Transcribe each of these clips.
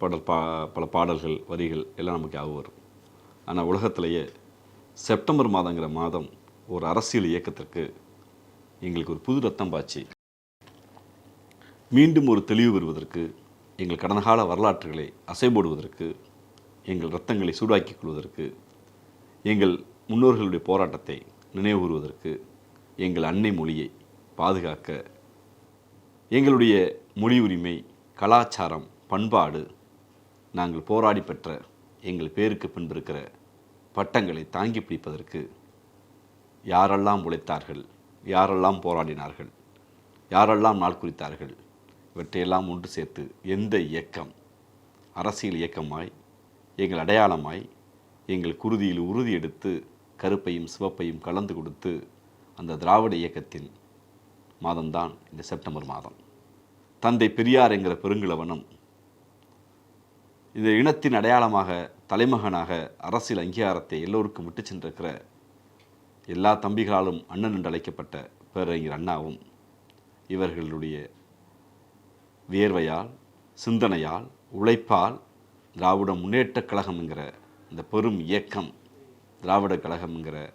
பாடல் பா பல பாடல்கள் வரிகள் எல்லாம் நமக்கு ஞாபகம் வரும். ஆனால் உலகத்திலேயே செப்டம்பர் மாதங்கிற மாதம் ஒரு அரசியல் இயக்கத்திற்கு எங்களுக்கு ஒரு புது ரத்தம் பாய்ச்சி. மீண்டும் ஒரு தெளிவு பெறுவதற்கு எங்கள் கடந்த கால வரலாற்றுகளை அசைபோடுவதற்கு எங்கள் ரத்தங்களை சூடாக்கிக் கொள்வதற்கு எங்கள் முன்னோர்களுடைய போராட்டத்தை நினைவு கூறுவதற்கு எங்கள் அன்னை மொழியை பாதுகாக்க எங்களுடைய மொழி உரிமை கலாச்சாரம் பண்பாடு நாங்கள் போராடி பெற்ற எங்கள் பேருக்கு பின்பிருக்கிற பட்டங்களை தாங்கி பிடிப்பதற்கு யாரெல்லாம் உழைத்தார்கள் யாரெல்லாம் போராடினார்கள் யாரெல்லாம் நாள் குறித்தார்கள் இவற்றையெல்லாம் ஒன்று சேர்த்து எந்த இயக்கம்? அரசியல் இயக்கமாய் எங்கள் அடையாளமாய் எங்கள் குருதியில் உறுதி எடுத்து கருப்பையும் சிவப்பையும் கலந்து கொடுத்து அந்த திராவிட இயக்கத்தின் மாதம்தான் இந்த செப்டம்பர் மாதம். தந்தை பெரியார் என்கிற பெருங்கிழவனும் இந்த இனத்தின் அடையாளமாக தலைமகனாக அரசியல் அங்கீகாரத்தை எல்லோருக்கும் விட்டு சென்றிருக்கிற எல்லா தம்பிகளாலும் அண்ணன் என்று அழைக்கப்பட்ட பேரறிஞர் அண்ணாவும் இவர்களுடைய வியர்வையால் சிந்தனையால் உழைப்பால் திராவிட முன்னேற்றக் கழகம் என்கிற இந்த பெரும் இயக்கம் திராவிட கழகம் என்கிற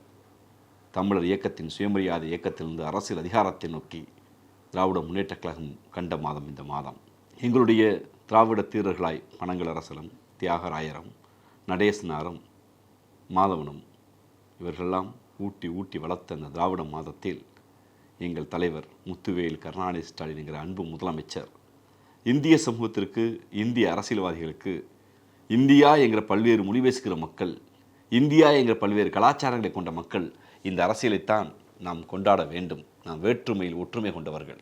தமிழர் இயக்கத்தின் சுயமரியாதை இயக்கத்திலிருந்து அரசியல் அதிகாரத்தை நோக்கி திராவிட முன்னேற்றக் கழகம் கண்ட மாதம் இந்த மாதம். எங்களுடைய திராவிட தீரர்களாய் பனங்கல் தியாகராயரும் தியாகராயரம் நடேசனாரும் மாதவனும் இவர்களெல்லாம் ஊட்டி ஊட்டி வளர்த்த அந்த திராவிட மாதத்தில் எங்கள் தலைவர் முத்துவேல் கருணாநிதி ஸ்டாலின் என்கிற அன்பு முதலமைச்சர் இந்திய சமூகத்திற்கு இந்திய அரசியல்வாதிகளுக்கு இந்தியா என்கிற பல்வேறு மொழி பேசுகிற மக்கள் இந்தியா என்கிற பல்வேறு கலாச்சாரங்களை கொண்ட மக்கள் இந்த அரசியலைத்தான் நாம் கொண்டாட வேண்டும். நாம் வேற்றுமையில் ஒற்றுமை கொண்டவர்கள்.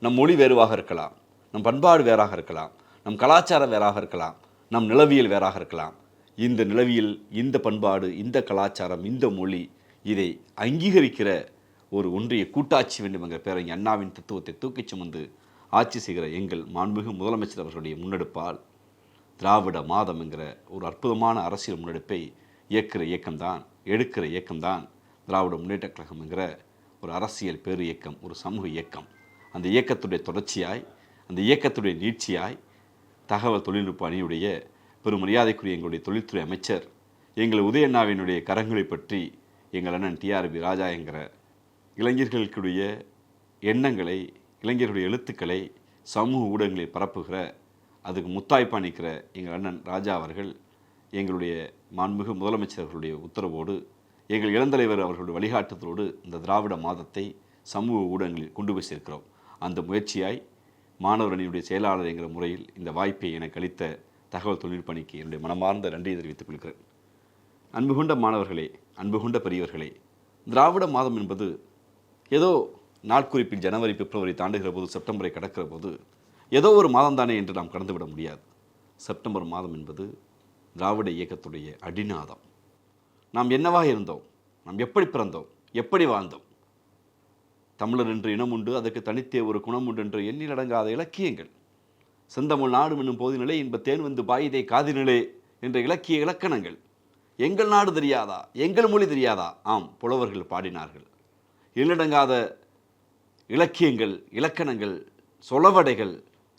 நம் மொழி வேறுவாக இருக்கலாம். நம் பண்பாடு வேறாக இருக்கலாம். நம் கலாச்சாரம் வேறாக இருக்கலாம் நம் நிலவியல் வேறாக இருக்கலாம். இந்த நிலவியல் இந்த பண்பாடு இந்த கலாச்சாரம் இந்த மொழி இதை அங்கீகரிக்கிற ஒரு ஒன்றிய கூட்டாட்சி வேண்டும் என்கிற அண்ணாவின் தத்துவத்தை தூக்கிச் சுமந்து ஆட்சி செய்கிற எங்கள் மாண்புமிகு முதலமைச்சர் அவர்களுடைய முன்னெடுப்பால் திராவிட மாதம் என்கிற ஒரு அற்புதமான அரசியல் முன்னெடுப்பை இயக்கிற இயக்கம்தான் எடுக்கிற இயக்கம்தான் திராவிட முன்னேற்றக் கழகம் என்கிற ஒரு அரசியல் பேரு இயக்கம் ஒரு சமூக இயக்கம். அந்த இயக்கத்துடைய தொடர்ச்சியாய் அந்த இயக்கத்துடைய நீட்சியாய் தகவல் தொழில்நுட்ப அணியுடைய பெரும் மரியாதைக்குரிய எங்களுடைய தொழில்துறை அமைச்சர் எங்கள் உதயண்ணாவினுடைய கரங்களை பற்றி எங்கள் அண்ணன் டிஆர்பி ராஜா என்கிற இளைஞர்களுக்குடைய எண்ணங்களை இளைஞர்களுடைய எழுத்துக்களை சமூக ஊடகங்களில் பரப்புகிற அதுக்கு முத்தாய்ப்பா நிற்கிற எங்கள் அண்ணன் ராஜா அவர்கள் எங்களுடைய மாண்புமிகு முதலமைச்சர்களுடைய உத்தரவோடு எங்கள் இளந்தலைவர் அவர்களுடைய வழிகாட்டுதலோடு இந்த திராவிட மாதத்தை சமூக ஊடகங்களில் கொண்டு போய் சேர்க்கிறோம். அந்த முயற்சியாய் மாணவர் அணியுடைய செயலாளர் என்கிற முறையில் இந்த வாய்ப்பை எனக்கு அளித்த தகவல் தொழில்நுட்ப அணிக்கு என்னுடைய மனமார்ந்த நன்றியை தெரிவித்துக் கொள்கிறேன். அன்பு கொண்ட மாணவர்களே அன்பு கொண்ட பெரியவர்களே திராவிட மாதம் என்பது ஏதோ நாட்குறிப்பில் ஜனவரி பிப்ரவரி தாண்டுகிற போது செப்டம்பரை கடக்கிற போது ஏதோ ஒரு மாதம் தானே என்று நாம் கடந்துவிட முடியாது. செப்டம்பர் மாதம் என்பது திராவிட இயக்கத்துடைய அடிநாதம். நாம் என்னவாக இருந்தோம்? நாம் எப்படி பிறந்தோம்? எப்படி வாழ்ந்தோம்? தமிழர் என்று இனம் உண்டு அதற்கு தனித்தே ஒரு குணம் உண்டு என்று எண்ணிலடங்காத இலக்கியங்கள். செந்தமிழ் நாடு என்னும் போதினிலே இன்ப தேன் வந்து பாயிதை காதினிலே என்ற இலக்கிய இலக்கணங்கள். எங்கள் நாடு தெரியாதா? எங்கள் மொழி தெரியாதா? ஆம் புலவர்கள் பாடினார்கள். எண்ணிலடங்காத இலக்கியங்கள் இலக்கணங்கள் சொலவடைகள்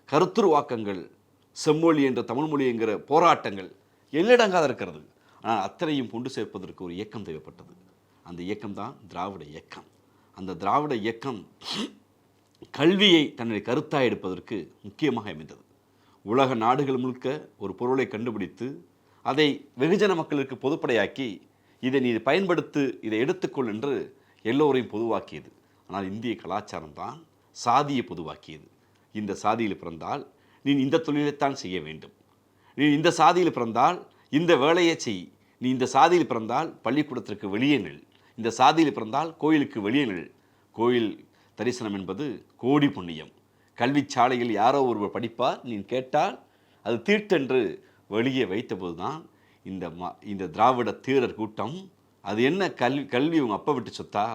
கருத்துருவாக்கங்கள் செம்மொழி என்ற தமிழ்மொழி என்கிற போராட்டங்கள் எல்லிடங்காத இருக்கிறது. ஆனால் அத்தனையும் கொண்டு சேர்ப்பதற்கு ஒரு இயக்கம் தேவைப்பட்டது. அந்த இயக்கம்தான் திராவிட இயக்கம். அந்த திராவிட இயக்கம் கல்வியை தன்னுடைய கருத்தாய் எடுப்பதற்கு முக்கியமாக அமைந்தது. உலக நாடுகள் முழுக்க ஒரு பொருளை கண்டுபிடித்து அதை வெகுஜன மக்களுக்கு பொதுப்படையாக்கி இதை நீ பயன்படுத்து இதை எடுத்துக்கொள் என்று எல்லோரையும் பொதுவாக்கியது. ஆனால் இந்திய கலாச்சாரம் தான் சாதியை பொதுவாக்கியது. இந்த சாதியில் பிறந்தால் நீ இந்த தொழிலைத்தான் செய்ய வேண்டும். நீ இந்த சாதியில் பிறந்தால் இந்த வேலையை செய். நீ இந்த சாதியில் பிறந்தால் பள்ளிக்கூடத்திற்கு வெளியே நெல். இந்த சாதியில் பிறந்தால் கோயிலுக்கு வெளியேங்கள் கோயில் தரிசனம் என்பது கோடி புண்ணியம். கல்வி சாலையில் யாரோ ஒருவர் படிப்பார் நீ கேட்டால் அது தீட்டென்று வெளியே வைத்தபோது தான் இந்த ம இந்த திராவிட தீரர் கூட்டம் அது என்ன கல்வி கல்வி உங்கள் அப்பா விட்டு சொத்தா?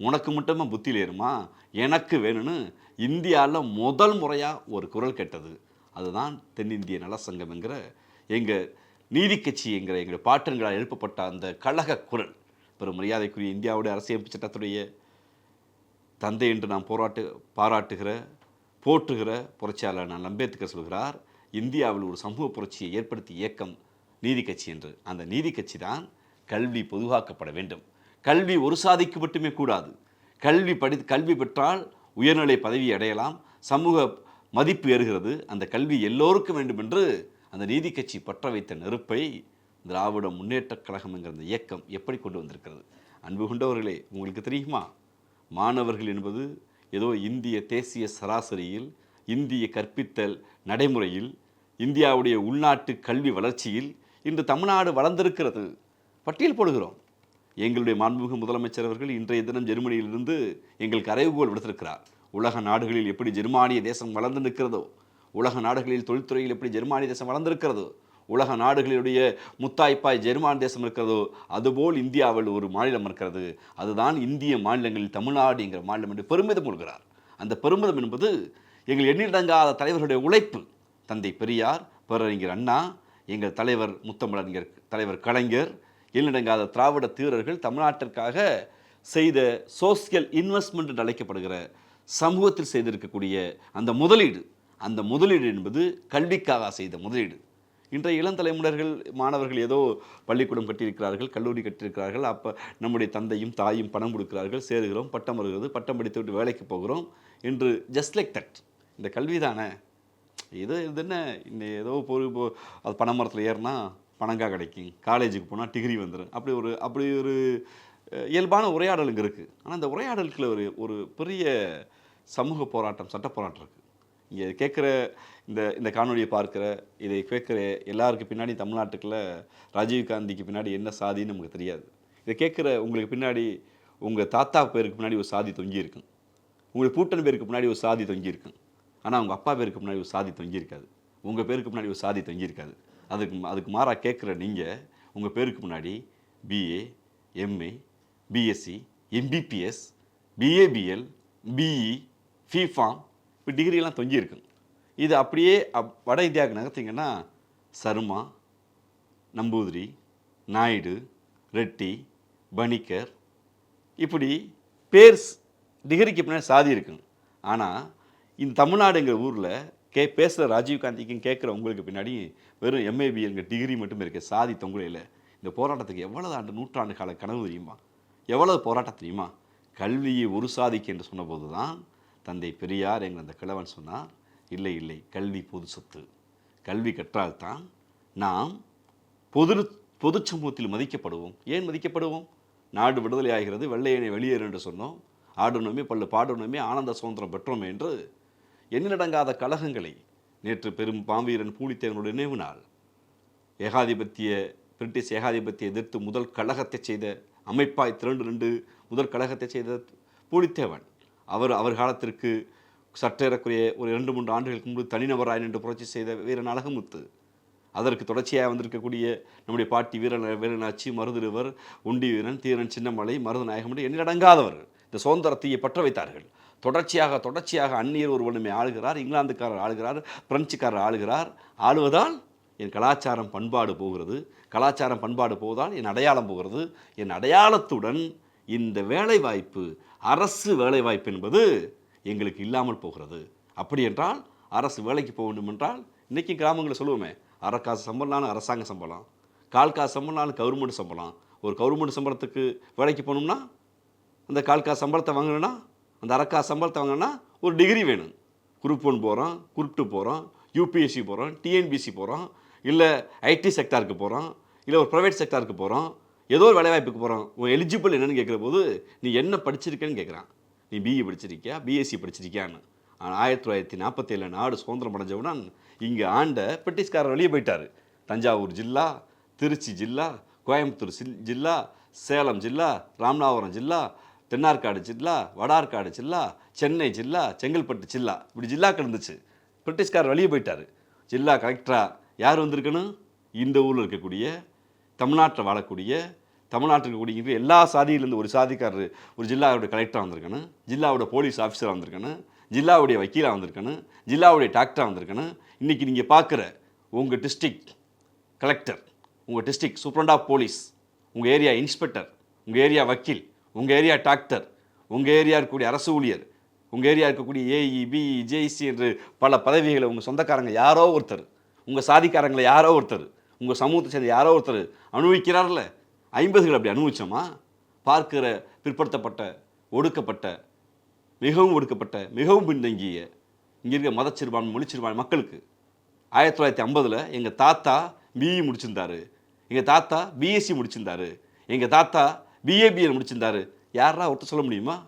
உனக்கு மட்டுமா புத்தியில் ஏறுமா எனக்கு வேணும்னு இந்தியாவில் முதல் முறையாக ஒரு குரல் கேட்டது. அதுதான் தென்னிந்திய நலசங்கம் என்கிற எங்கள் நீதிக்கட்சி என்கிற எங்கள் பாட்டன்களால் எழுப்பப்பட்ட அந்த கழக குரல். பெரும் மரியாதைக்குரிய இந்தியாவுடைய அரசியமைப்பு சட்டத்துடைய தந்தை என்று நாம் போராட்டு பாராட்டுகிற போற்றுகிற புரட்சியாளர் நான் அம்பேத்கர் சொல்கிறார் இந்தியாவில் ஒரு சமூக புரட்சியை ஏற்படுத்திய இயக்கம் நீதி கட்சி என்று. அந்த நீதி கட்சி தான் கல்வி பொதுவாக்கப்பட வேண்டும். கல்வி ஒரு சாதிக்கு மட்டுமே கூடாது. கல்வி படி கல்வி பெற்றால் உயர்நிலை பதவி அடையலாம். சமூக மதிப்பு ஏறுகிறது. அந்த கல்வி எல்லோருக்கும் வேண்டும் என்று அந்த நீதி கட்சி பற்ற வைத்த நெருப்பை திராவிட முன்னேற்றக் கழகம் என்கிற அந்த இயக்கம் எப்படி கொண்டு வந்திருக்கிறது? அன்பு கொண்டவர்களே உங்களுக்கு தெரியுமா? மாணவர்கள் என்பது ஏதோ இந்திய தேசிய சராசரியில் இந்திய கற்பித்தல் நடைமுறையில் இந்தியாவுடைய உள்நாட்டு கல்வி வளர்ச்சியில் இன்று தமிழ்நாடு வளர்ந்திருக்கிறது. பட்டியல் போடுகிறோம். எங்களுடைய மாண்புமிகு முதலமைச்சர் அவர்கள் இன்றைய தினம் ஜெர்மனியிலிருந்து எங்களுக்கு அறைவுகோல் விடுத்திருக்கிறார். உலக நாடுகளில் எப்படி ஜெர்மானிய தேசம் வளர்ந்து நிற்கிறதோ உலக நாடுகளில் தொழில்துறையில் எப்படி ஜெர்மானிய தேசம் வளர்ந்திருக்கிறதோ உலக நாடுகளுடைய முத்தாய்ப்பாய் ஜெர்மான் தேசம் இருக்கிறதோ அதுபோல் இந்தியாவில் ஒரு மாநிலம் இருக்கிறது. அதுதான் இந்திய மாநிலங்களில் தமிழ்நாடு என்கிற மாநிலம் என்று பெருமிதம் கொள்கிறார். அந்த பெருமிதம் என்பது எங்கள் எண்ணிலடங்காத தலைவர்களுடைய உழைப்பு. தந்தை பெரியார் பேரறிஞர் அண்ணா எங்கள் தலைவர் முத்தமிழறிஞர் தலைவர் கலைஞர் எண்ணிலடங்காத திராவிட தீரர்கள் தமிழ்நாட்டிற்காக செய்த சோசியல் இன்வெஸ்ட்மெண்ட் என்று அழைக்கப்படுகிற சமூகத்தில் செய்திருக்கக்கூடிய அந்த முதலீடு. அந்த முதலீடு என்பது கல்விக்காக செய்த முதலீடு. இன்றைய இளம் தலைமுறைகள் மாணவர்கள் ஏதோ பள்ளிக்கூடம் கட்டியிருக்கிறார்கள் கல்லூரி கட்டியிருக்கிறார்கள் அப்போ நம்முடைய தந்தையும் தாயும் பணம் கொடுக்கிறார்கள் சேருகிறோம் பட்டம் வருகிறது பட்டம் படித்து விட்டு வேலைக்கு போகிறோம் என்று ஜஸ்ட் லைக் தட் இந்த கல்வி தானே இது இது என்ன? இந்த ஏதோ பொருள் அது அது பனைமரத்தில் ஏறினா பணங்காக கிடைக்கும் காலேஜுக்கு போனால் டிகிரி வந்துடும் அப்படி ஒரு அப்படி ஒரு இயல்பான உரையாடலுங்க இருக்குது ஆனால் இந்த உரையாடலுக்குள்ள ஒரு ஒரு பெரிய சமூக போராட்டம் சட்ட போராட்டம் இருக்குது இங்கே கேட்குற இந்த இந்த காணொலியை பார்க்குற இதை கேட்குற எல்லாருக்கு பின்னாடி தமிழ்நாட்டுக்குள்ள ராஜீவ் காந்திக்கு பின்னாடி என்ன சாதின்னு நமக்கு தெரியாது. இதை கேட்குற உங்களுக்கு பின்னாடி உங்கள் தாத்தா பேருக்கு பின்னாடி ஒரு சாதி தொங்கியிருக்கும் உங்களுக்கு பூட்டன் பேருக்கு முன்னாடி ஒரு சாதி தொங்கியிருக்கும் ஆனால் உங்கள் அப்பா பேருக்கு முன்னாடி ஒரு சாதி தொங்கியிருக்காது உங்கள் பேருக்கு முன்னாடி ஒரு சாதி தொங்கியிருக்காது அதுக்கு அதுக்கு மாறாக கேட்குற நீங்கள் உங்கள் பேருக்கு முன்னாடி BA MA BSc MBBS BABL BE BPharm இப்போ டிகிரியெல்லாம் தொங்கி இருக்கும் இது அப்படியே அப் வட இந்தியாவுக்கு நகர்த்திங்கன்னா சர்மா நம்பூதிரி நாயுடு ரெட்டி பணிக்கர் இப்படி பேர்ஸ் டிகிரிக்கு பின்னாடி சாதி இருக்கும். ஆனால் இந்த தமிழ்நாடுங்கிற ஊரில் கே பேசுகிற ராஜீவ்காந்திக்கும் கேட்குற உங்களுக்கு பின்னாடி வெறும் எம்ஏபிஎல்ங்க டிகிரி மட்டுமே இருக்க. சாதி தொங்குலையில். இந்த போராட்டத்துக்கு எவ்வளவு ஆண்டு நூற்றாண்டு கால கனவு தெரியுமா? எவ்வளவு போராட்டம் தெரியுமா? கல்வியை ஒரு சாதிக்கு என்று சொன்னபோது தான் தந்தை பெரியார் எங்கள் அந்த கிழவன் சொன்னார் இல்லை இல்லை கல்வி பொது சொத்து. கல்வி கற்றால்தான் நாம் பொது பொது சமூகத்தில் மதிக்கப்படுவோம். ஏன் மதிக்கப்படுவோம்? நாடு விடுதலை ஆகிறது வெள்ளையனை வெளியேறு என்று சொன்னோம். ஆடணுமே பல்லு பாடணுமே ஆனந்த சுதந்திரம் பெற்றோம் என்று எண்ணிலடங்காத கழகங்களை நேற்று பெரும் பாம்பீரன் பூலித்தேவனுடைய நினைவு நாள் ஏகாதிபத்திய பிரிட்டிஷ் ஏகாதிபத்தியை எதிர்த்து முதல் கழகத்தை செய்த அமைப்பாய் திரண்டு நின்று முதல் கழகத்தை செய்த பூலித்தேவன். அவர் அவர் காலத்திற்கு சற்றேறக்குறைய ஒரு இரண்டு மூன்று ஆண்டுகளுக்கு முன்பு தனிநபராய் நின்று புரட்சி செய்த வீரன் அழகுமுத்து. அதற்கு தொடர்ச்சியாக வந்திருக்கக்கூடிய நம்முடைய பாட்டி வீரன் வீரனாச்சி மருதிருவர் உண்டி வீரன் தீரன் சின்னமலை மருதநாயகம் எண்ணிலடங்காதவர் இந்த சுதந்திரத்தையை பற்ற வைத்தார்கள். தொடர்ச்சியாக தொடர்ச்சியாக அந்நியர் ஒருவனுமே ஆளுகிறார் இங்கிலாந்துக்காரர் ஆளுகிறார் பிரெஞ்சுக்காரர் ஆளுகிறார். ஆளுவதால் என் கலாச்சாரம் பண்பாடு போகிறது. கலாச்சாரம் பண்பாடு போவதால் என் அடையாளம் போகிறது. என் அடையாளத்துடன் இந்த வேலைவாய்ப்பு அரசு வேலைவாய்ப்பு என்பது எங்களுக்கு இல்லாமல் போகிறது. அப்படி என்றால் அரசு வேலைக்கு போக வேண்டும் என்றால் இன்றைக்கி கிராமங்களில் சொல்லுவோமே அரை காசு சம்பளம்னாலும் அரசாங்க சம்பளம் கால் காசு சம்பளம்னாலும் கவர்மெண்ட் சம்பளம். ஒரு கவர்மெண்ட் சம்பளத்துக்கு வேலைக்கு போகணும்னா அந்த கால் காசு சம்பளத்தை வாங்கணும்னா அந்த அரை காசு சம்பளத்தை வாங்கினா ஒரு டிகிரி வேணும். குரூப் ஒன் போகிறோம் குரூப் டூ போகிறோம் யூபிஎஸ்சி போகிறோம் டிஎன்பிசி போகிறோம் இல்லை ஐடி செக்டாருக்கு போகிறோம் இல்லை ஒரு ப்ரைவேட் செக்டாருக்கு போகிறோம் ஏதோ ஒரு வேலைவாய்ப்புக்கு போகிறோம் உன் எலிஜிபிள் என்னன்னு கேட்குற போது நீ என்ன படிச்சிருக்கேன்னு கேட்குறான். நீ பிஇ படிச்சிருக்கியா? பிஎஸ்சி படிச்சிருக்கியான்னு. ஆனால் ஆயிரத்தி தொள்ளாயிரத்தி நாற்பத்தேழு நாடு சுதந்திரம் அடைஞ்சவுடன் இங்கே ஆண்ட பிரிட்டிஷ்காரர் வெளியே போயிட்டார். தஞ்சாவூர் ஜில்லா திருச்சி ஜில்லா கோயம்புத்தூர் சில் ஜில்லா சேலம் ஜில்லா ராமநாதபுரம் ஜில்லா தென்னார்காடு ஜில்லா வடார்காடு ஜில்லா சென்னை ஜில்லா செங்கல்பட்டு ஜில்லா. இப்படி ஜில்லாக்கள் இருந்துச்சு. பிரிட்டிஷ்காரர் வெளியே போயிட்டார். ஜில்லா கலெக்டராக யார் வந்திருக்கணும்? இந்த ஊரில் இருக்கக்கூடிய தமிழ்நாட்டில் வாழக்கூடிய தமிழ்நாட்டில் இருக்கக்கூடிய எல்லா சாதியிலேருந்து ஒரு சாதிக்காரர் ஒரு ஜில்லாவோட கலெக்டராக வந்திருக்கணும் ஜில்லாவோட போலீஸ் ஆஃபீஸராக வந்திருக்கணும் ஜில்லாவுடைய வக்கீலாக வந்திருக்கணும் ஜில்லாவுடைய டாக்டராக வந்திருக்கணும். இன்றைக்கி நீங்கள் பார்க்குற உங்கள் டிஸ்ட்ரிக்ட் கலெக்டர் உங்கள் டிஸ்ட்ரிக்ட் சூப்பரண்ட் ஆஃப் போலீஸ் உங்கள் ஏரியா இன்ஸ்பெக்டர் உங்கள் ஏரியா வக்கீல் உங்கள் ஏரியா டாக்டர் உங்கள் ஏரியா இருக்கக்கூடிய அரசு ஊழியர் உங்கள் ஏரியா இருக்கக்கூடிய ஏஇ பிஇ ஜேஇசி என்று பல பதவிகளை உங்கள் சொந்தக்காரங்க யாரோ ஒருத்தர் உங்கள் சாதிக்காரங்களை யாரோ ஒருத்தர் உங்கள் சமூகத்தை சேர்ந்த யாரோ ஒருத்தர் அனுபவிக்கிறார்ல ஐம்பதுகள் அப்படி அனுபவிச்சோமா? பார்க்கிற பிற்படுத்தப்பட்ட ஒடுக்கப்பட்ட மிகவும் ஒடுக்கப்பட்ட மிகவும் பின்தங்கிய இங்கே இருக்க மதச்சிறுபான்மை மொழிச்சிறுபான்மை மக்களுக்கு ஆயிரத்தி தொள்ளாயிரத்தி ஐம்பதில் எங்கள் தாத்தா பிஇ முடிச்சிருந்தாரு. எங்கள் தாத்தா பிஎஸ்சி முடிச்சிருந்தாரு. எங்கள் தாத்தா பிஏபிஎல் முடிச்சிருந்தாரு. யாரா ஒருத்தர் சொல்ல முடியுமா?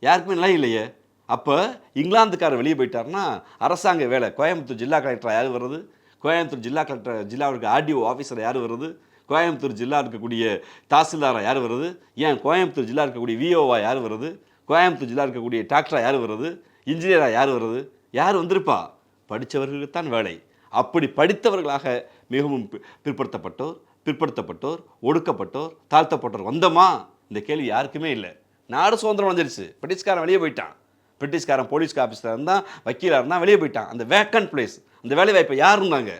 யாருக்குமே நிலை இல்லையே. அப்போ இங்கிலாந்துக்காரர் வெளியே போயிட்டாருன்னா அரசாங்க வேலை கோயம்புத்தூர் ஜில்லா கலெக்டர் யார் வர்றது? கோயம்புத்தூர் ஜில்லா கலெக்டர் ஜில்லாவுக்கு ஆர்டிஓ ஆஃபீஸர் யார் வருது கோயம்புத்தூர் ஜில்லா இருக்கக்கூடிய தாசில்தாராக யார் வருது ஏன் கோயம்புத்தூர் ஜில்லா இருக்கக்கூடிய விஓவா யார் வருது கோயம்புத்தூர் ஜில்லா இருக்கக்கூடிய டாக்டராக யார் வருது இன்ஜினியராக யார் வருது யார் வந்திருப்பா? படித்தவர்களுக்கு தான் வேலை. அப்படி படித்தவர்களாக மிகவும் பிற்படுத்தப்பட்டோர் பிற்படுத்தப்பட்டோர் ஒடுக்கப்பட்டோர் தாழ்த்தப்பட்டோர் வந்தோமா? இந்த கேள்வி யாருக்குமே இல்லை. நாடு சுதந்திரம் வந்துருச்சு பிரிட்டிஷ்காரன் வெளியே போயிட்டான். பிரிட்டிஷ்காரன் போலீஸ் ஆஃபீஸராக இருந்தால் வக்கீலாக இருந்தால் வெளியே போயிட்டான். அந்த வேக்கன்ட் பிளேஸ் அந்த வேலை வாய்ப்பை யார் இருந்தாங்க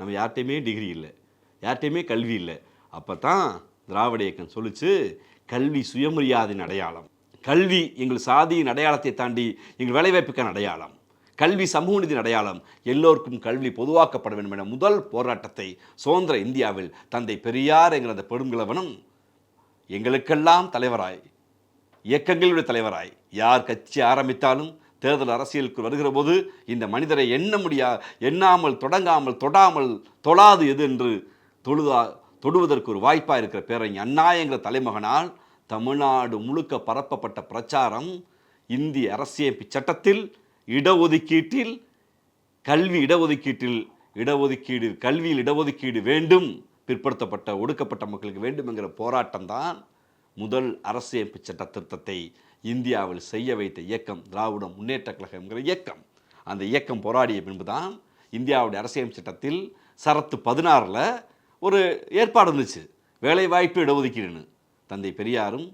நம்ம யார்கிட்டையுமே டிகிரி இல்லை. யார்கிட்டையுமே கல்வி இல்லை. அப்போ தான் திராவிட இயக்கம் சொல்லிச்சு கல்வி சுயமரியாதையின் அடையாளம். கல்வி எங்கள் சாதியின் அடையாளத்தை தாண்டி எங்கள் வேலைவாய்ப்புக்கான அடையாளம். கல்வி சமூக நிதியின் அடையாளம். எல்லோருக்கும் கல்வி பொதுவாக்கப்பட வேண்டும் என முதல் போராட்டத்தை சுதந்திர இந்தியாவில் தந்தை பெரியார் என்கிற அந்த பெருங்கிழவனும் எங்களுக்கெல்லாம் தலைவராய் இயக்கங்களுடைய தலைவராய் யார் கட்சி ஆரம்பித்தாலும் தேர்தல் அரசியலுக்கு வருகிற போது இந்த மனிதரை எண்ண முடியா எண்ணாமல் தொடங்காமல் தொடாமல் தொழாது எது என்று தொழுதா தொடுவதற்கு ஒரு வாய்ப்பாக இருக்கிற பேரறிஞர் அண்ணா என்கிற தலைமகனால் தமிழ்நாடு முழுக்க பரப்பப்பட்ட பிரச்சாரம் இந்திய அரசியமைப்பு சட்டத்தில் இடஒதுக்கீட்டில் கல்வி இடஒதுக்கீட்டில் இடஒதுக்கீடு கல்வியில் இடஒதுக்கீடு வேண்டும் பிற்படுத்தப்பட்ட ஒடுக்கப்பட்ட மக்களுக்கு வேண்டும் என்கிற போராட்டம் தான் முதல் அரசியமைப்பு சட்ட திருத்தத்தை இந்தியாவில் செய்ய வைத்த இயக்கம் திராவிட முன்னேற்ற கழகம் என்கிற இயக்கம். அந்த இயக்கம் போராடிய பின்புதான் இந்தியாவுடைய அரசியல் சட்டத்தில் சரத்து பதினாறில் ஒரு ஏற்பாடு இருந்துச்சு. வேலைவாய்ப்பு இடஒதுக்கீடுன்னு தந்தை பெரியாரும்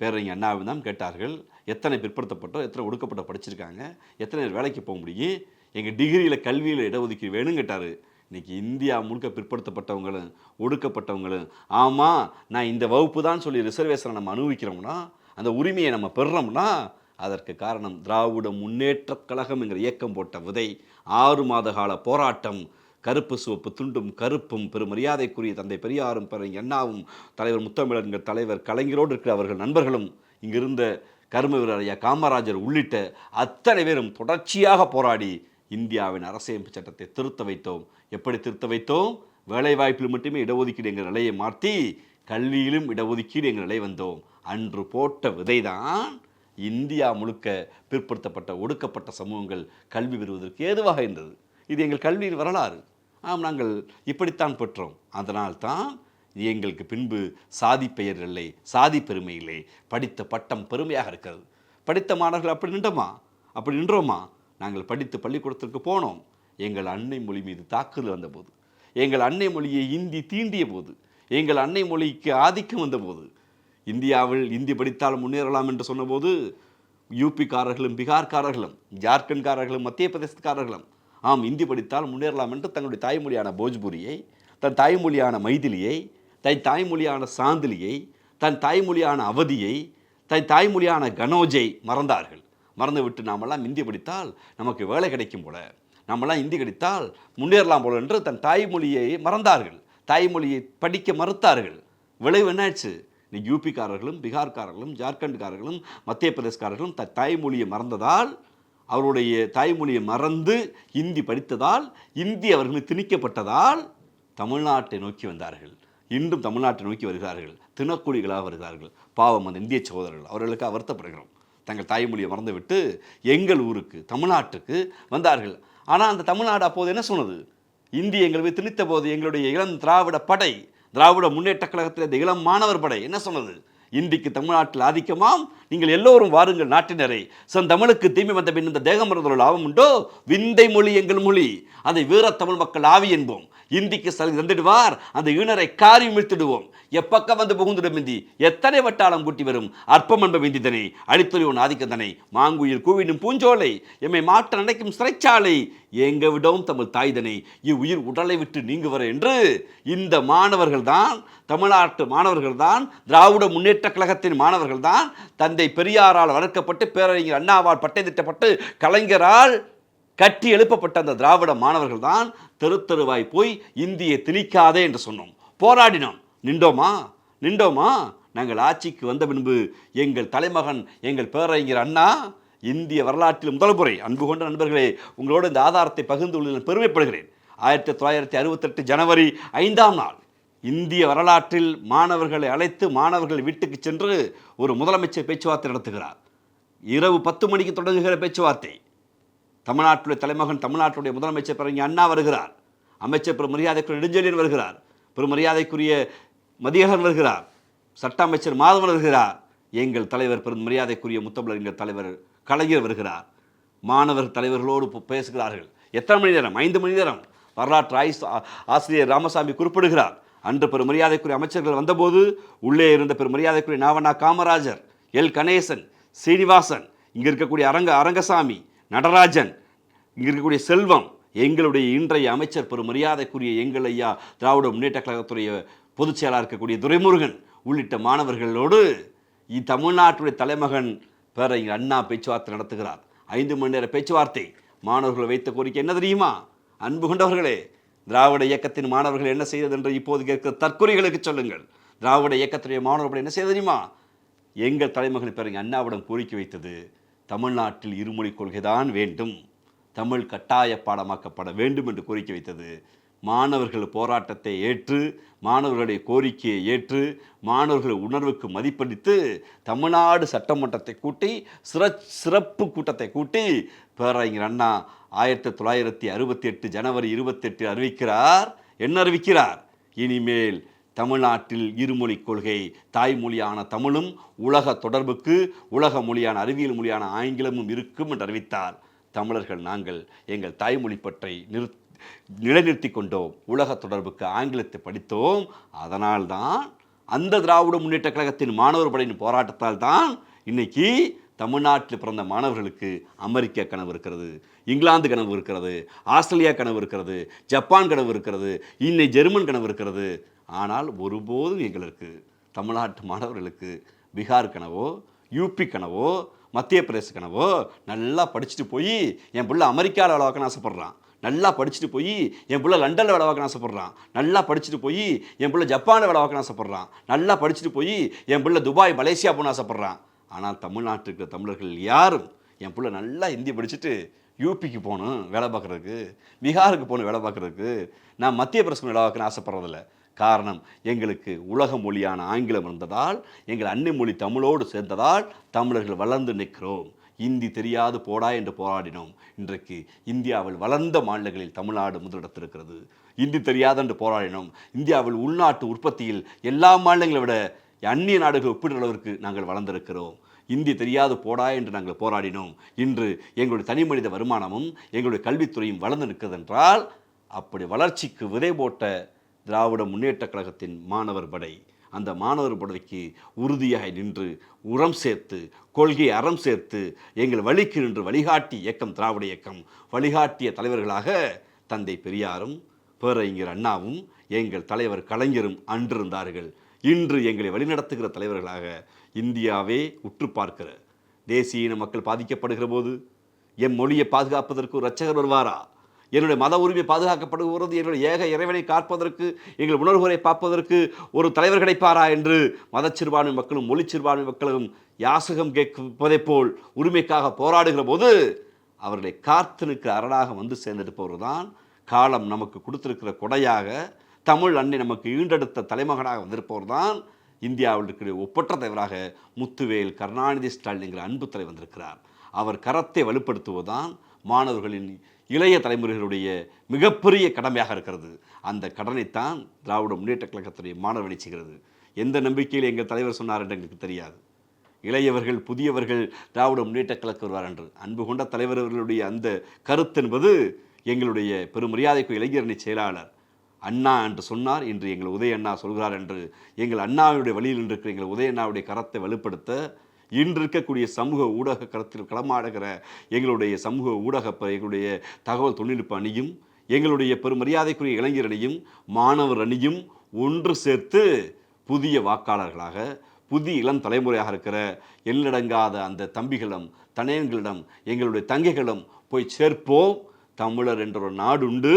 பேரறிஞர் அண்ணாவும் தான் கேட்டார்கள் எத்தனை பிற்படுத்தப்பட்டோ எத்தனை ஒடுக்கப்பட்ட படிச்சிருக்காங்க எத்தனை பேர் வேலைக்கு போக முடியும் எங்கள் டிகிரியில் கல்வியில் இடஒதுக்கீடு வேணும்னு கேட்டார். இன்றைக்கி இந்தியா முழுக்க பிற்படுத்தப்பட்டவங்களும் ஒடுக்கப்பட்டவங்களும் ஆமாம் நான் இந்த வகுப்பு தான் சொல்லி ரிசர்வேஷனை நம்ம அனுபவிக்கிறோம்னா அந்த உரிமையை நம்ம பெறுறோம்னா அதற்கு காரணம் திராவிட முன்னேற்றக் கழகம் என்கிற இயக்கம் போட்ட விதை. ஆறு மாத கால போராட்டம் கருப்பு சிவப்பு துண்டும் கருப்பும் பெருமரியாதைக்குரிய தந்தை பெரியாரும் பெரு எண்ணாவும் தலைவர் முத்தமிழர் தலைவர் கலைஞரோடு இருக்கிற அவர்கள் நண்பர்களும் இங்கிருந்த கரும வீரர் ஐயா காமராஜர் உள்ளிட்ட அத்தனை பேரும் தொடர்ச்சியாக போராடி இந்தியாவின் அரசியமைப்பு சட்டத்தை திருத்த வைத்தோம். எப்படி திருத்த வைத்தோம்? வேலைவாய்ப்பில் மட்டுமே இடஒதுக்கீடு எங்கள் நிலையை மாற்றி கல்வியிலும் இடஒதுக்கீடு எங்கள் நிலை வந்தோம். அன்று போட்ட விதைதான் இந்தியா முழுக்க பிற்படுத்தப்பட்ட ஒடுக்கப்பட்ட சமூகங்கள் கல்வி பெறுவதற்கு ஏதுவாக இருந்தது. இது எங்கள் கல்வியின் வரலாறு. ஆம் நாங்கள் இப்படித்தான் பெற்றோம். அதனால்தான் எங்களுக்கு பின்பு சாதி பெயர் இல்லை சாதி பெருமை இல்லை படித்த பட்டம் பெருமையாக இருக்கிறது. படித்த மாணவர்கள் அப்படி நின்றோமா? அப்படி நின்றோமா? நாங்கள் படித்து பள்ளிக்கூடத்திற்கு போனோம். எங்கள் அன்னை மொழி மீது தாக்குதல் வந்தபோது எங்கள் அன்னை மொழியை இந்தி தீண்டிய போது எங்கள் அன்னை மொழிக்கு ஆதிக்கம் வந்தபோது இந்தியாவில் இந்தி படித்தால் முன்னேறலாம் என்று சொன்னபோது யூபிக்காரர்களும் பீகார்காரர்களும் ஜார்க்கண்ட்காரர்களும் மத்திய பிரதேசக்காரர்களும் ஆம் இந்தி படித்தால் முன்னேறலாம் என்று தங்களுடைய தாய்மொழியான போஜ்புரியை தன் தாய்மொழியான மைதிலியை தன் தாய்மொழியான சாந்திலியை தன் தாய்மொழியான அவதியை தன் தாய்மொழியான கனோஜை மறந்தார்கள். மறந்துவிட்டு நாமெல்லாம் இந்தி படித்தால் நமக்கு வேலை கிடைக்கும் போல. நம்மெல்லாம் இந்தி கிடைத்தால் முன்னேறலாம் போல என்று தன் தாய்மொழியை மறந்தார்கள். தாய்மொழியை படிக்க மறுத்தார்கள். விளைவு என்னாச்சு? இன்னைக்கு யூபிக்காரர்களும் பீகார்காரர்களும் ஜார்க்கண்ட்காரர்களும் மத்திய பிரதேசக்காரர்களும் த தாய்மொழியை மறந்ததால் அவருடைய தாய்மொழியை மறந்து இந்தி படித்ததால் இந்தி அவர்களுக்கு திணிக்கப்பட்டதால் தமிழ்நாட்டை நோக்கி வந்தார்கள். இன்றும் தமிழ்நாட்டை நோக்கி வருகிறார்கள். தினக்கூலிகளாக வருகிறார்கள். பாவம் அந்த இந்திய சகோதரர்கள். அவர்களுக்காக வருத்தப்படுகிறோம். தங்கள் தாய்மொழியை மறந்துவிட்டு எங்கள் ஊருக்கு தமிழ்நாட்டுக்கு வந்தார்கள். ஆனால் அந்த தமிழ்நாடு அப்போது என்ன சொன்னது? இந்தி எங்கள் திணித்த போது எங்களுடைய இளம் திராவிட படை திராவிட முன்னேற்ற கழகத்தில் இந்த இளம் மாணவர் படை. என்ன சொன்னது? இன்றைக்கு தமிழ்நாட்டில் ஆதிக்கமாம் நீங்கள் எல்லோரும் வாருங்கள் நாட்டினரை. சந்தமிழுக்கு தீமை வந்த பின் இந்த தேகம் மறந்தொரு லாபம் உண்டோ? விந்தை மொழி எங்கள் மொழி. அதை வீரத்தமிழ் மக்கள் ஆவி என்போம். இந்திக்கு சலுகை தந்திடுவார். அந்த ஈனரை காரி மிழ்த்திடுவோம் எப்பக்கம் வந்து புகுந்திடும் இந்தி எத்தனை வட்டாளம் கூட்டி வரும்? அற்பம் என்ப விந்திதனை அழித்தொழிவன் ஆதிக்கந்தனை மாங்குயில் கூவினும் பூஞ்சோலை எம்மை மாற்ற நினைக்கும் சிறைச்சாலை எங்க விடவும் தமிழ் தாய்தனை இவ்வுயிர் உடலை விட்டு நீங்குவர என்று இந்த மாணவர்கள்தான் தமிழ்நாட்டு மாணவர்கள்தான் திராவிட முன்னேற்ற கழகத்தின் மாணவர்கள்தான் தந்தை தந்தை பெரியாரால் வளர்க்கப்பட்டு பேரறிஞர் அண்ணாவால் பட்டை திட்டப்பட்டு கலைஞரால் கட்டி எழுப்பப்பட்ட அந்த திராவிட மாணவர்கள் தான் தெரு தெருவாய் போய் இந்தியை திணிக்காதே என்று சொன்னோம். போராடினோம். நின்றோமா? நின்றோமா? நாங்கள் ஆட்சிக்கு வந்த பின்பு எங்கள் தலைமகன் எங்கள் பேரறிஞர் அண்ணா இந்திய வரலாற்றில் முதல் முறை அன்பு கொண்ட நண்பர்களே உங்களோடு இந்த ஆதாரத்தை பகிர்ந்து கொள்ள பெருமைப்படுகிறேன். ஆயிரத்தி தொள்ளாயிரத்தி அறுபத்தெட்டு ஜனவரி ஐந்தாம் நாள் இந்திய வரலாற்றில் மாணவர்களை அழைத்து மாணவர்கள் வீட்டுக்கு சென்று ஒரு முதலமைச்சர் பேச்சுவார்த்தை நடத்துகிறார். இரவு பத்து மணிக்கு தொடங்குகிற பேச்சுவார்த்தை. தமிழ்நாட்டுடைய தலைமகன் தமிழ்நாட்டுடைய முதலமைச்சர் பிறகு அண்ணா வருகிறார். அமைச்சர் பெரும் மரியாதைக்குரிய நெடுஞ்செழியன் வருகிறார். பெரும் மரியாதைக்குரிய மதியகன் வருகிறார். சட்ட அமைச்சர் மாதவன் வருகிறார். எங்கள் தலைவர் பெரும் மரியாதைக்குரிய முத்தமிழர் எங்கள் தலைவர் கலைஞர் வருகிறார். மாணவர் தலைவர்களோடு பேசுகிறார்கள். எத்தனை மணி நேரம்? ஐந்து மணி நேரம். வரலாற்று ஆய்ஸ் ஆ- ஆசிரியர் ராமசாமி குறிப்பிடுகிறார். அன்று பெரும் மரியாதைக்குரிய அமைச்சர்கள் வந்தபோது உள்ளே இருந்த பெரும் மரியாதைக்குரிய நாவண்ணா காமராஜர் எல். கணேசன் சீனிவாசன் இங்கே இருக்கக்கூடிய அரங்க அரங்கசாமி நடராஜன் இங்கே இருக்கக்கூடிய செல்வம் எங்களுடைய இன்றைய அமைச்சர் பெரும் மரியாதைக்குரிய எங்கள் ஐயா திராவிட முன்னேற்ற கழகத்துடைய பொதுச் செயலாளர் இருக்கக்கூடிய துரைமுருகன் உள்ளிட்ட மாணவர்களோடு இத்தமிழ்நாட்டுடைய தமிழ்நாட்டுடைய தலைமகன் இங்கே அண்ணா பேச்சுவார்த்தை நடத்துகிறார். ஐந்து மணி நேர பேச்சுவார்த்தை மாணவர்கள் வைத்த கோரிக்கை என்ன தெரியுமா? அன்பு கொண்டவர்களே திராவிட இயக்கத்தின் மாணவர்கள் என்ன செய்தது என்று இப்போது கேட்கிற தற்கொலைகளுக்கு சொல்லுங்கள். திராவிட இயக்கத்துடைய மாணவர்கள் என்ன செய்ய தெரியுமா? எங்கள் தலைமகன் பேரறிஞர் அண்ணாவிடம் கோரிக்கை வைத்தது தமிழ்நாட்டில் இருமொழிக் கொள்கைதான் வேண்டும் தமிழ் கட்டாய பாடமாக்கப்பட வேண்டும் என்று கோரிக்கை வைத்தது. மாணவர்கள் போராட்டத்தை ஏற்று மாணவர்களுடைய கோரிக்கையை ஏற்று மாணவர்கள் உணர்வுக்கு மதிப்பளித்து தமிழ்நாடு சட்டமன்றத்தை கூட்டி சிற சிறப்பு கூட்டத்தை கூட்டி பேரறிஞர் அண்ணா ஆயிரத்தி தொள்ளாயிரத்தி அறுபத்தி எட்டு ஜனவரி இருபத்தெட்டு அறிவிக்கிறார். என்ன அறிவிக்கிறார்? இனிமேல் தமிழ்நாட்டில் இருமொழி கொள்கை தாய்மொழியான தமிழும் உலக தொடர்புக்கு உலக மொழியான அறிவியல் மொழியான ஆங்கிலமும் இருக்கும் என்று அறிவித்தார். தமிழர்கள் நாங்கள் எங்கள் தாய்மொழி பற்றி நிறுத்த நிலைநிறுத்தி கொண்டோம் உலக தொடர்புக்கு ஆங்கிலத்தை படித்தோம் அதனால்தான் அந்த திராவிட முன்னேற்ற கழகத்தின் மாணவர் படையின் போராட்டத்தால் தான் இன்னைக்கு தமிழ்நாட்டில் பிறந்த மாணவர்களுக்கு அமெரிக்க கனவு இருக்கிறது இங்கிலாந்து கனவு இருக்கிறது ஆஸ்திரேலியா கனவு இருக்கிறது ஜப்பான் கனவு இருக்கிறது இன்னை ஜெர்மன் கனவு இருக்கிறது. ஆனால் ஒருபோதும் எங்களுக்கு தமிழ்நாட்டு மாணவர்களுக்கு பீகார் கனவோ யூபி கனவோ மத்திய பிரதேச கனவோ நல்லா படிச்சுட்டு போய் என் பிள்ளை அமெரிக்காவில் அளவாக்கன்னு ஆசைப்பட்றான். நல்லா படிச்சுட்டு போய் என் பிள்ளை லண்டனில் வேலை பார்க்க ஆசைப்பட்றான். நல்லா படிச்சுட்டு போய் என் பிள்ளை ஜப்பானில் வேலை பார்க்க ஆசைப்பட்றான். நல்லா படிச்சுட்டு போய் என் பிள்ளை துபாய் மலேசியா போன ஆசைப்பட்றான். ஆனால் தமிழ்நாட்டில் இருக்கிற தமிழர்கள் யாரும் என் பிள்ளை நல்லா ஹிந்தி படிச்சுட்டு யூபிக்கு போகணும் வேலை பார்க்குறதுக்கு. பீகாருக்கு போகணும் வேலை பார்க்குறதுக்கு. நான் மத்திய பிரதேசம் வேலை பார்க்கணும்னு ஆசைப்பட்றதில்ல. காரணம் எங்களுக்கு உலக மொழியான ஆங்கிலம் இருந்ததால் எங்கள் அன்னை மொழி தமிழோடு சேர்ந்ததால் தமிழர்கள் வளர்ந்து நிற்கிறோம். இந்தி தெரியாது போடா என்று போராடினோம். இன்றைக்கு இந்தியாவில் வளர்ந்த மாநிலங்களில் தமிழ்நாடு முதலிடத்திருக்கிறது இந்தி தெரியாது என்று போராடினோம். இந்தியாவில் உள்நாட்டு உற்பத்தியில் எல்லா மாநிலங்களை விட அந்நிய நாடுகள் ஒப்பிடுற அளவிற்கு நாங்கள் வளர்ந்திருக்கிறோம். இந்தி தெரியாது போடா என்று நாங்கள் போராடினோம். இன்று எங்களுடைய தனி மனித வருமானமும் எங்களுடைய கல்வித்துறையும் வளர்ந்து நிற்கிறது என்றால் அப்படி வளர்ச்சிக்கு விதை போட்ட திராவிட முன்னேற்ற கழகத்தின் மாணவர் படை அந்த மாணவர் படைக்கு உறுதியாக நின்று உரம் சேர்த்து கொள்கை அறம் சேர்த்து எங்கள் வழிக்கு நின்று வழிகாட்டி இயக்கம் திராவிட இயக்கம். வழிகாட்டிய தலைவர்களாக தந்தை பெரியாரும் பேரறிஞர் அண்ணாவும் எங்கள் தலைவர் கலைஞரும் அன்றிருந்தார்கள். இன்று எங்களை வழிநடத்துகிற தலைவர்களாக இந்தியாவே உற்று பார்க்கிற தேசிய இன மக்கள் பாதிக்கப்படுகிற போது என் மொழியை பாதுகாப்பதற்கு ஒரு ரட்சகர் வருவாரா? என்னுடைய மத உரிமை பாதுகாக்கப்படுகிறது என்னுடைய ஏக இறைவனை காப்பதற்கு எங்கள் உணர்வுகளை பார்ப்பதற்கு ஒரு தலைவர் கிடைப்பாரா என்று மதச்சிறுபான்மை மக்களும் மொழி சிறுபான்மை மக்களும் யாசகம் கேட்பதைப் போல் உரிமைக்காக போராடுகிற போது அவர்களை காத்து நிற்கிற அரணாக வந்து சேர்ந்திருப்பவர் தான் காலம் நமக்கு கொடுத்திருக்கிற கொடையாக தமிழ் அன்னை நமக்கு ஈண்டெடுத்த தலைமகனாக வந்திருப்பவர் தான் இந்தியாவில் இருக்கிற ஒப்பற்ற தலைவராக முத்துவேல் கருணாநிதி ஸ்டாலின் என்கிற அன்பு தலைவர் வந்திருக்கிறார். அவர் கரத்தை வலுப்படுத்துவதுதான் மாணவர்களின் இளைய தலைமுறைகளுடைய மிகப்பெரிய கடமையாக இருக்கிறது. அந்த கடனைத்தான் திராவிட முன்னேற்ற கழகத்துடைய மாணவனை செய்கிறது எந்த நம்பிக்கையில் எங்கள் தலைவர் சொன்னார் என்று எங்களுக்கு தெரியாது. இளையவர்கள் புதியவர்கள் திராவிட முன்னேற்ற கழகம் வருவார் என்று. அன்பு கொண்ட தலைவர் அவர்களுடைய அந்த கருத்து என்பது எங்களுடைய பெரும் மரியாதைக்கு இளைஞரணி செயலாளர் அண்ணா என்று சொன்னார். இன்று எங்கள் உதய அண்ணா சொல்கிறார் என்று எங்கள் அண்ணாவுடைய வழியில் இருக்கிற எங்கள் உதய அண்ணாவுடைய கரத்தை வலுப்படுத்த இன்று இருக்கக்கூடிய சமூக ஊடக களத்தில் களமாடுகிற எங்களுடைய சமூக ஊடக ப- எங்களுடைய தகவல் தொழில்நுட்ப அணியும் எங்களுடைய பெருமரியாதைக்குரிய இளைஞர் அணியும் மாணவர் அணியும் ஒன்று சேர்த்து புதிய வாக்காளர்களாக புதிய இளம் தலைமுறையாக இருக்கிற எல்லடங்காத அந்த தம்பிகளும் தனையன்களிடம் எங்களுடைய தங்கைகளும் போய் சேர்ப்போம். தமிழர் என்ற ஒரு நாடு உண்டு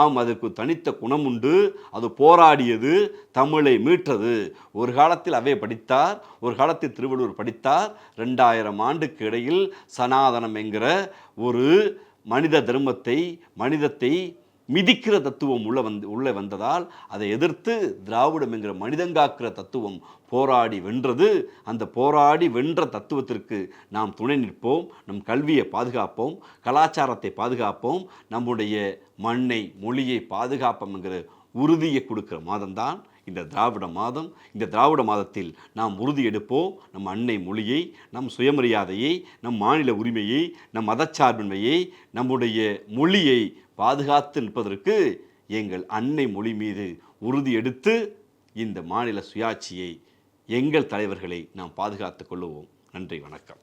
ஆம் அதற்கு தனித்த குணம் உண்டு அது போராடியது தமிழை மீட்டது. ஒரு காலத்தில் அவை படித்தார் ஒரு காலத்தில் திருவள்ளுவர் படித்தார். ரெண்டாயிரம் ஆண்டுக்கு இடையில் சனாதனம் என்கிற ஒரு மனித தர்மத்தை மனிதத்தை மிதிக்கிற தத்துவம் உள்ள வந்து உள்ளே வந்ததால் அதை எதிர்த்து திராவிடம் என்கிற மனிதங்காக்கிற தத்துவம் போராடி வென்றது. அந்த போராடி வென்ற தத்துவத்திற்கு நாம் துணை நிற்போம் நம் கல்வியை பாதுகாப்போம் கலாச்சாரத்தை பாதுகாப்போம் நம்முடைய மண்ணை மொழியை பாதுகாப்போம் என்கிற உறுதியை கொடுக்கிற மாதம்தான் இந்த திராவிட மாதம். இந்த திராவிட மாதத்தில் நாம் உறுதி எடுப்போம். நம் அன்னை மொழியை நம் சுயமரியாதையை நம் மாநில உரிமையை நம் மதச்சார்பின்மையை நம்முடைய மொழியை பாதுகாத்து நிற்பதற்கு எங்கள் அன்னை மொழி மீது உறுதி எடுத்து இந்த மாநில சுயாட்சியை எங்கள் தலைவர்களை நாம் பாதுகாத்துக் கொள்ளுவோம். நன்றி வணக்கம்.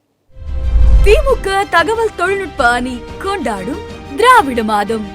திமுக தகவல் தொழில்நுட்ப அணி கொண்டாடும் திராவிட மாதம்.